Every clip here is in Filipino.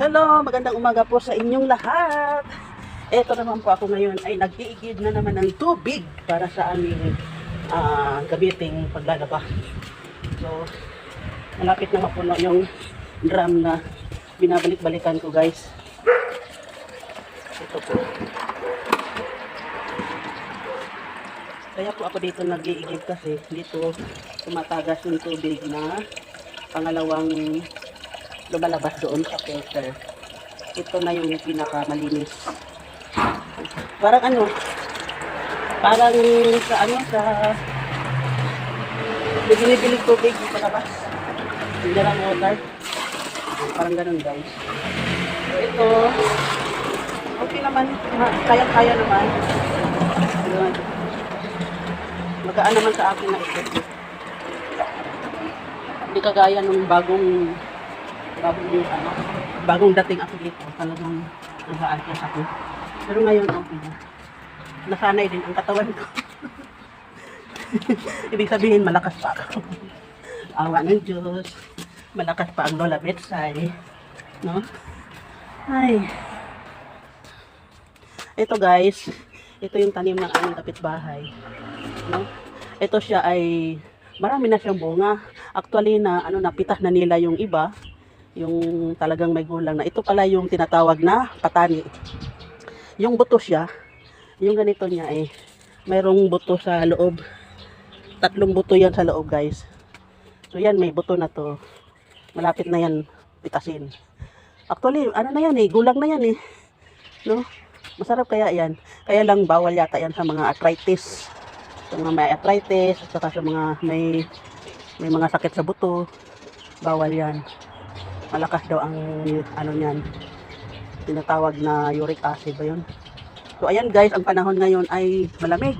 Hello, magandang umaga po sa inyong lahat. Ito naman po ako ngayon ay nag-iigib na naman ng tubig para sa aming ah, gamiting paglalaba. So, malapit na mapuno yung drum na binabalik-balikan ko guys. Ito po. Kaya po ako dito nag-iigib kasi dito tumatagas yung tubig na pangalawang lumalabas doon sa filter. Ito na yung pinakamalinis. Parang ano, parang sa ano, sa may binibilig tubig yung palabas. Mineral water. Parang ganun guys. Ito, okay naman, ma- kaya-kaya naman. Yun. Magaan naman sa akin na ito. Hindi kagaya nung bagong bagong yung ano, bagong dating ako dito, talagang nag-a-adjust ako. Pero ngayon, okay na. Nasanay din ang katawan ko. Ibig sabihin, malakas pa ako. Awa ng Diyos. Malakas pa ang Lola Betsay. No? Ay. Ito guys, ito yung tanim ng aming kapitbahay. No? Ito siya ay marami na siyang bunga. Actually na ano napitas na nila yung iba, yung talagang may gulang na. Ito pala yung tinatawag na patani. Yung buto siya, yung ganito niya eh, mayroong buto sa loob. Tatlong buto yan sa loob guys. So yan, may buto na to. Malapit na yan pitasin. Actually, ano na yan eh, gulang na yan eh. No? Masarap kaya yan. Kaya lang bawal yata yan sa mga arthritis. Sa mga may arthritis, at saka sa mga may may mga sakit sa buto. Bawal yan. Malakas daw ang ano niyan. Tinatawag na uric acid ba yun? So ayan guys, ang panahon ngayon ay malamig.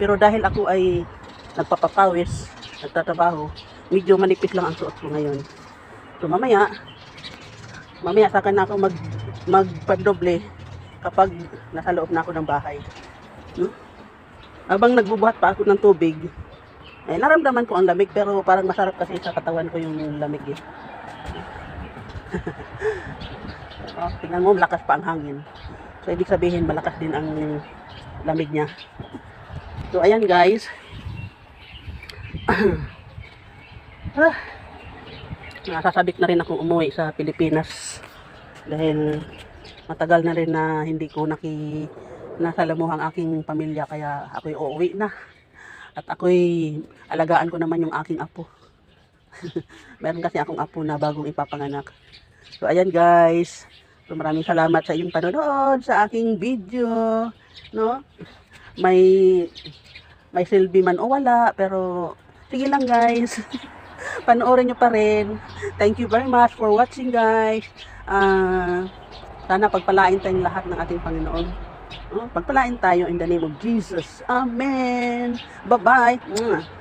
Pero dahil ako ay nagpapapawis, nagtatrabaho, medyo manipis lang ang suot ko ngayon. So mamaya, mamaya saka na ako mag magpadoble kapag nasa loob na ako ng bahay. No? Habang nagbubuhat pa ako ng tubig, eh, naramdaman ko ang lamig pero parang masarap kasi sa katawan ko yung lamig eh. Oh, tingnan mo, malakas pa ang hangin. So, ibig sabihin, malakas din ang lamig niya. So, ayan guys. ah, nasasabik na rin akong umuwi sa Pilipinas. Dahil matagal na rin na hindi ko naki nasalamuhang aking pamilya kaya ako'y uuwi na. At ako'y alagaan ko naman yung aking apo. Meron kasi akong apo na bagong ipapanganak. So ayan guys. So maraming salamat sa iyong panonood sa aking video. No? May may silbi man o wala pero sige lang guys. Panoorin nyo pa rin. Thank you very much for watching guys. Ah sana pagpalain tayong lahat ng ating Panginoon. Oh, pagpalain tayo in the name of Jesus. Amen. Bye-bye.